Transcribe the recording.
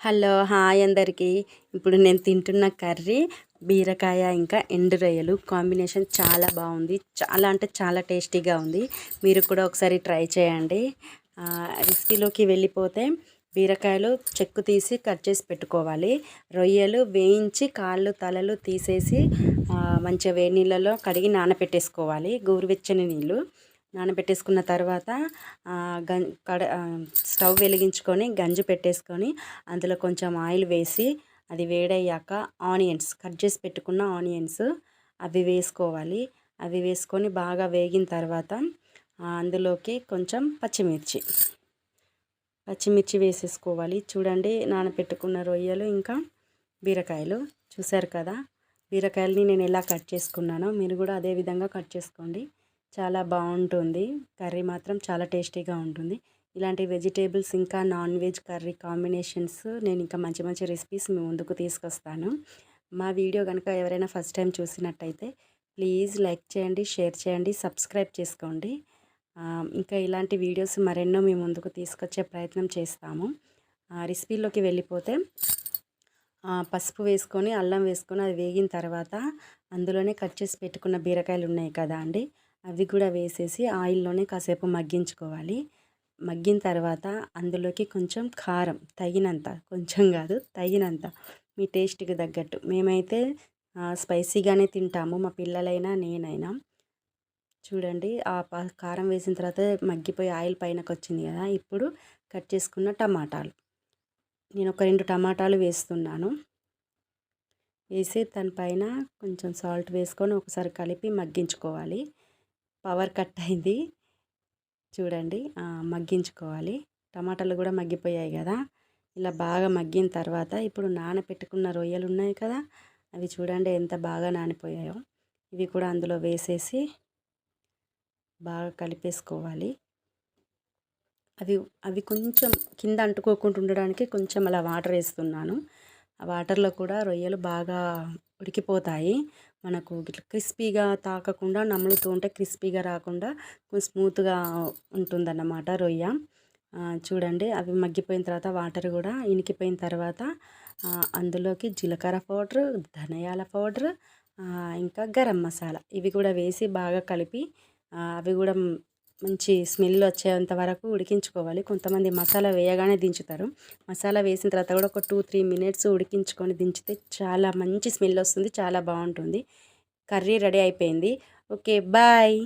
Hello hi అందరికీ. ఇప్పుడు నేను తింటున్న కర్రీ బీరకాయ ఇంకా ఎండు రొయ్యలు. కాంబినేషన్ చాలా బాగుంది. చాలా అంటే చాలా టేస్టీగా ఉంది. మీరు కూడా ఒకసారి ట్రై చేయండి. రెసిపీలోకి వెళ్ళిపోతే బీరకాయలు చెక్కు తీసి కట్ చేసి పెట్టుకోవాలి. రొయ్యలు వేయించి కాళ్ళు తలలు తీసేసి మంచిగా వేడి నీళ్ళలో కడిగి నానబెట్టేసుకోవాలి గోరువెచ్చని నీళ్ళు. నానబెట్టేసుకున్న తర్వాత గం కడ స్టవ్ వెలిగించుకొని గంజి పెట్టేసుకొని అందులో కొంచెం ఆయిల్ వేసి అది వేడయ్యాక ఆనియన్స్ కట్ చేసి పెట్టుకున్న ఆనియన్స్ అవి వేసుకోవాలి. అవి వేసుకొని బాగా వేగిన తర్వాత అందులోకి కొంచెం పచ్చిమిర్చి. పచ్చిమిర్చి వేసేసుకోవాలి. చూడండి నానబెట్టుకున్న రొయ్యలు ఇంకా బీరకాయలు. చూశారు కదా? బీరకాయలని నేను ఎలా కట్ చేసుకున్నానో మీరు కూడా అదే విధంగా కట్ చేసుకోండి. చాలా బాగుంటుంది. కర్రీ మాత్రం చాలా టేస్టీగా ఉంటుంది. ఇలాంటి వెజిటేబుల్స్ ఇంకా నాన్ వెజ్ కర్రీ కాంబినేషన్స్ నేను ఇంకా మంచి మంచి రెసిపీస్ మీ ముందుకు తీసుకొస్తాను. మా వీడియో కనుక ఎవరైనా ఫస్ట్ టైం చూసినట్టయితే ప్లీజ్ లైక్ చేయండి షేర్ చేయండి సబ్స్క్రైబ్ చేసుకోండి. ఇంకా ఇలాంటి వీడియోస్ మరెన్నో మీ ముందుకు తీసుకొచ్చే ప్రయత్నం చేస్తాము. రెసిపీలోకి వెళ్ళిపోతే పసుపు వేసుకొని అల్లం వేసుకొని అది వేగిన తర్వాత అందులోనే కట్ చేసి పెట్టుకున్న బీరకాయలు ఉన్నాయి కదా అండి. అవి కూడా వేసేసి ఆయిల్లోనే కాసేపు మగ్గించుకోవాలి. మగ్గిన తర్వాత అందులోకి కొంచెం కారం తగినంత కొంచెం కాదు తగినంత. మీ టేస్ట్కి తగ్గట్టు. మేమైతే స్పైసీగానే తింటాము మా పిల్లలైనా నేనైనా. చూడండి ఆ కారం వేసిన తర్వాత మగ్గిపోయి ఆయిల్ పైనకి వచ్చింది కదా ఇప్పుడు కట్ చేసుకున్న టమాటాలు. నేను ఒక రెండు టమాటాలు వేస్తున్నాను. వేసి దానిపైన కొంచెం సాల్ట్ వేసుకొని ఒకసారి కలిపి మగ్గించుకోవాలి. పవర్ కట్ అయింది. చూడండి మగ్గించుకోవాలి. టమాటాలు కూడా మగ్గిపోయాయి కదా. ఇలా బాగా మగ్గిన తర్వాత ఇప్పుడు నానపెట్టుకున్న రొయ్యలు ఉన్నాయి కదా అవి చూడండి ఎంత బాగా నానిపోయాయో. ఇవి కూడా అందులో వేసేసి బాగా కలిపేసుకోవాలి. అవి అవి కొంచెం కింద అంటుకోకుండా ఉండడానికి కొంచెం అలా వాటర్ వేస్తున్నాను. ఆ వాటర్లో కూడా రొయ్యలు బాగా ఉడికిపోతాయి. మనకు ఇట్లా క్రిస్పీగా తాకకుండా నములుతూ ఉంటే క్రిస్పీగా రాకుండా కొంచెం స్మూత్గా ఉంటుందన్నమాట రొయ్య. చూడండి అవి మగ్గిపోయిన తర్వాత వాటర్ కూడా ఇనికిపోయిన తర్వాత అందులోకి జీలకర్ర పౌడర్ ధనియాల పౌడర్ ఇంకా గరం మసాలా ఇవి కూడా వేసి బాగా కలిపి అవి కూడా మంచి స్మెల్ వచ్చేంత వరకు ఉడికించుకోవాలి. కొంతమంది మసాలా వేయగానే దించుతారు. మసాలా వేసిన తర్వాత కూడా ఒక టూ త్రీ మినిట్స్ ఉడికించుకొని దించితే చాలా మంచి స్మెల్ వస్తుంది చాలా బాగుంటుంది. కర్రీ రెడీ అయిపోయింది. Okay bye.